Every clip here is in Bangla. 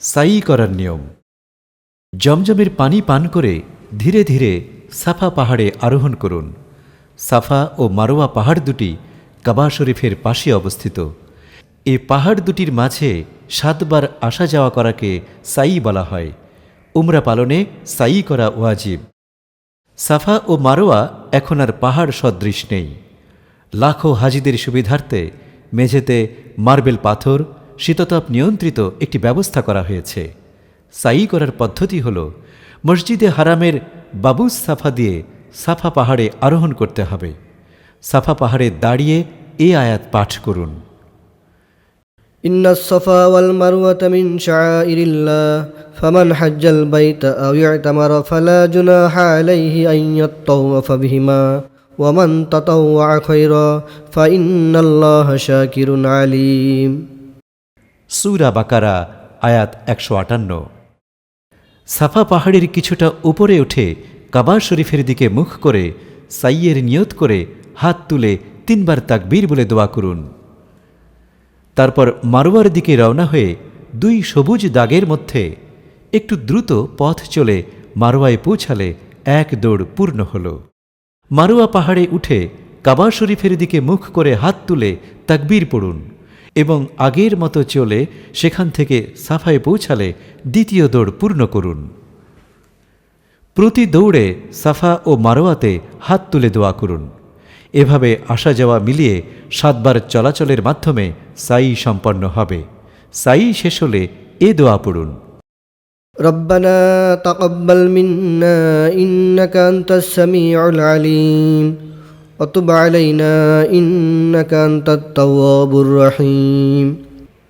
সাই করার নিয়ম। জমজমের পানি পান করে ধীরে ধীরে সাফা পাহাড়ে আরোহণ করুন। সাফা ও মারোয়া পাহাড় দুটি কাবা শরীফের পাশে অবস্থিত। এ পাহাড় দুটির মাঝে সাতবার আসা যাওয়া করাকে সাই বলা হয়। উমরা পালনে সাই করা ওয়াজিব। সাফা ও মারোয়া এখন আর পাহাড় সদৃশ নেই। লাখো হাজিদের সুবিধার্থে মেঝেতে মার্বেল পাথর শীততাপ নিয়ন্ত্রিত একটি ব্যবস্থা করা হয়েছে। সাই করার পদ্ধতি হল, মসজিদে হারামের বাবুজ সাফা দিয়ে সাফা পাহাড়ে আরোহণ করতে হবে। সাফা পাহাড়ে দাঁড়িয়ে এ আয়াত পাঠ করুন। ইন্নসফা ওয়াল মারওয়াত মিন শাআইরিল্লাহ, ফামান হাজ্জাল বাইতা আও ইয়াতামার ফালা জুনাহা আলাইহি আন ইয়াত্তাওয়াফা বিহিমা, ওয়া মান তাতাওয়া খায়রা, ফা সুরা বাকারা, আয়াত একশো আটান্ন। সাফা পাহাড়ের কিছুটা উপরে উঠে কাবা শরীফের দিকে মুখ করে, সাইয়ের নিয়ত করে হাত তুলে তিনবার তাকবীর বলে দোয়া করুন। তারপর মারোয়ার দিকে রওনা হয়ে দুই সবুজ দাগের মধ্যে একটু দ্রুত পথ চলে মারোয়ায় পৌঁছালে এক দৌড় পূর্ণ হল। মারোয়া পাহাড়ে উঠে কাবা শরীফের দিকে মুখ করে হাত তুলে তাকবীর পড়ুন। এবং আগের মতো চলে সেখান থেকে সাফায় পৌঁছালে দ্বিতীয় দৌড় পূর্ণ করুন প্রতি দৌড়ে সাফা ও মারোয়াতে হাত তুলে দোয়া করুন এভাবে আসা যাওয়া মিলিয়ে সাতবার চলাচলের মাধ্যমে সাই সম্পন্ন হবে সাই শেষ হলে এ দোয়া পড়ুন ربنا تقبل منا إنك أنت السميع العليم وتب علينا إنك أنت التواب الرحيم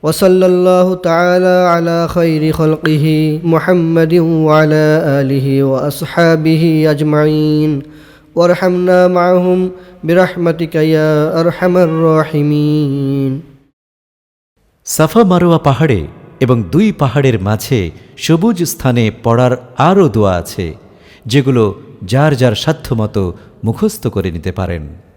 وصلى الله تعالى على خير خلقه محمد وعلى آله وأصحابه أجمعين وارحمنا معهم برحمتك يا أرحم الراحمين সাফা মারোয়া পাহাড়ে এবং দুই পাহাড়ের মাঝে সবুজ স্থানে পড়ার আরও দোয়া আছে যেগুলো যার যার সাধ্যমতো মুখস্থ করে নিতে পারেন।